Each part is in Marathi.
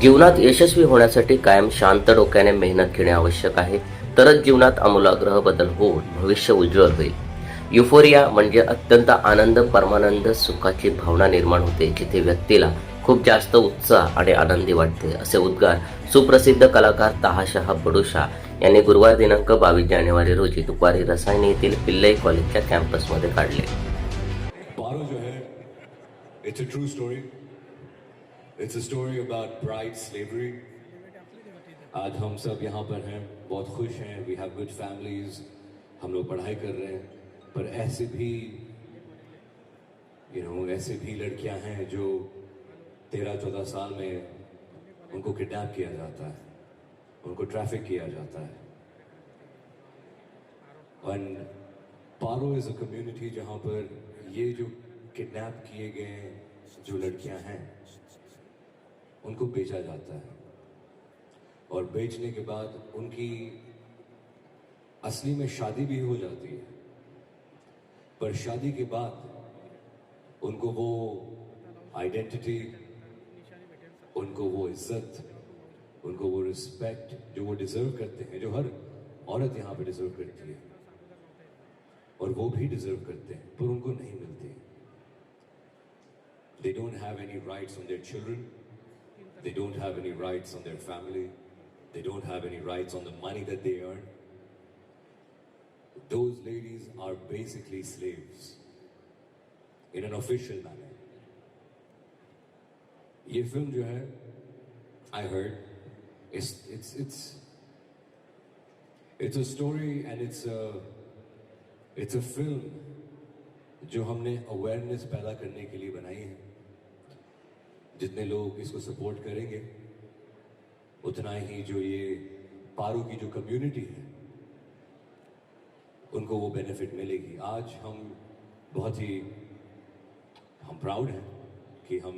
जीवनात यशस्वी होण्यासाठी कायम शांत डोक्याने मेहनत घेणे आवश्यक आहे. तरच जीवनात आमूलाग्रह बदल होऊन भविष्य उज्ज्वल होईल. युफोरिया म्हणजे अत्यंत आनंद परमानंद सुखाची भावना निर्माण होते जिथे व्यक्तीला खूप जास्त उत्साह आणि आनंदी वाटते. असे उद्गार सुप्रसिद्ध कलाकार तहाशाह बडुशा यांनी गुरुवार दिनांक बावीस जानेवारी रोजी दुपारी रसायनी येथील पिल्लई कॉलेजच्या कॅम्पसमध्ये काढले. It's a story about bright slavery आज हम सब यहाँ पर हैं, बहुत खुश हैं वी हैव गुड फैमिलीज़ हम लोग पढ़ाई कर रहे हैं, पर ऐसे भी यू नो ऐसे भी लड़कियाँ हैं जो तेरह चौदह साल में उनको किडनैप किया जाता है, उनको ट्रैफ़िक किया जाता है। And Paro is a community जहाँ पर ये जो किडनैप किए गए जो लड़कियाँ हैं उनको बेचा जाता है। और बेचने के बाद उनकी असली में शादी भी हो जाती है। पर शादी के बाद उनको वो आइडेंटिटी उनको वो इज़्ज़त, उनको वो रिस्पेक्ट जो वो डिजर्व करते हैं, जो हर औरत यहाँ पे डिजर्व करती है, और वो भी डिजर्व करते हैं, पर उनको नहीं मिलती। They don't have any rights on their children They don't have any rights on their family they don't have any rights on the money that they earn those ladies are basically slaves in an official manner. ये फिल्म जो है I heard it's it's it's it's a story and it's a it's a film जो हमने अवेयरनेस पैदा करने के लिए बनाई है जितने लोग इसको सपोर्ट करेंगे, उतना ही जो ये पारू की जो कम्युनिटी है, उनको वो बेनिफिट मिलेगी। आज हम बहुत ही, हम प्राउड हैं कि हम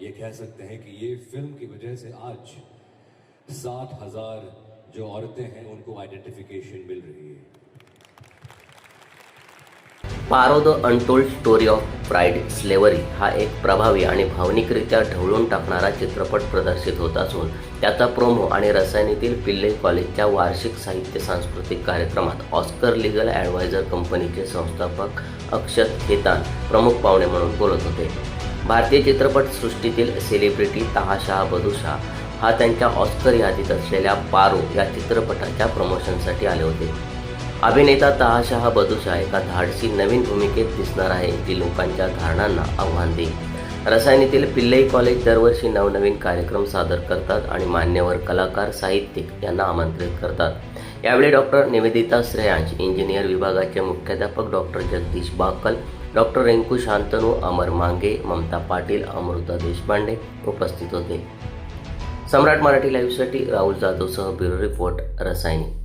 ये कह सकते हैं कि ये फ़िल्म की वजह से आज साठ हज़ार जो औरतें हैं, उनको आइडेंटिफिकेशन मिल रही है। Paro the untold story of pride slavery हा एक प्रभावी आणि भावनिकरित्या ढवळून टाकणारा चित्रपट प्रदर्शित होत असून त्याचा प्रोमो आणि रसायनीतील पिल्ले कॉलेजच्या वार्षिक साहित्य सांस्कृतिक कार्यक्रमात ऑस्कर लिगल ॲडवायझर कंपनीचे संस्थापक अक्षत खेतान प्रमुख पाहुणे म्हणून बोलत होते. भारतीय चित्रपट सृष्टीतील सेलिब्रिटी तहाशाह बदुशाह हा त्यांच्या ऑस्कर यादीत असलेल्या पारो या चित्रपटाच्या प्रमोशनसाठी आले होते. अभिनेता तहाशहा बदुशा एका धाडसी नवीन भूमिकेत दिसणार आहे. जी लोकांच्या धारणांना आव्हान देईल. रसायनीतील पिल्लई कॉलेज दरवर्षी नवनवीन कार्यक्रम सादर करतात आणि मान्यवर कलाकार साहित्यिक यांना आमंत्रित करतात. यावेळी डॉक्टर निवेदिता श्रेयांश इंजिनियर विभागाचे मुख्याध्यापक डॉक्टर जगदीश बाकल डॉक्टर रिंकू शांतनू अमर मांगे ममता पाटील अमृता देशपांडे उपस्थित होते. सम्राट मराठी लाईव्हसाठी राहुल जाधवसह ब्युरो रिपोर्ट रसायनी.